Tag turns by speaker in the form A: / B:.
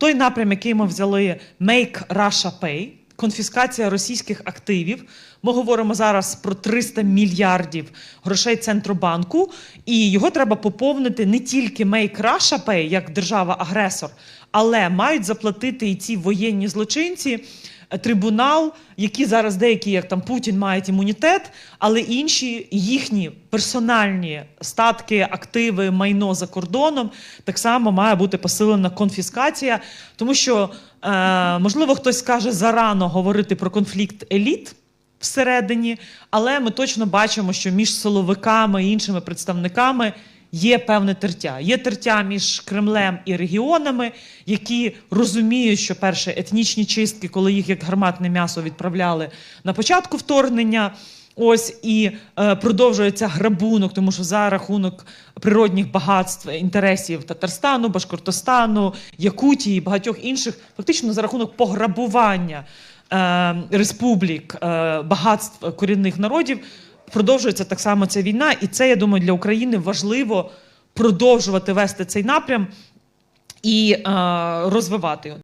A: Той напрям, який ми взяли Make Russia Pay, конфіскація російських активів. Ми говоримо зараз про 300 мільярдів грошей центробанку, і його треба поповнити не тільки Make Russia Pay, як держава-агресор, але мають заплатити і ці воєнні злочинці. Трибунал, які зараз деякі, як там Путін, мають імунітет, але інші їхні персональні статки, активи, майно за кордоном так само має бути посилена конфіскація, тому що е, можливо хтось скаже зарано говорити про конфлікт еліт всередині, але ми точно бачимо, що між силовиками і іншими представниками є певне тертя. Є тертя між Кремлем і регіонами, які розуміють, що перше етнічні чистки, коли їх як гарматне м'ясо відправляли на початку вторгнення. Ось і е, продовжується грабунок, тому що за рахунок природних багатств інтересів Татарстану, Башкортостану, Якутії багатьох інших, фактично за рахунок пограбування е, республік, е, багатств корінних народів, продовжується так само ця війна. І це, я думаю, для України важливо продовжувати вести цей напрям і е, розвивати його.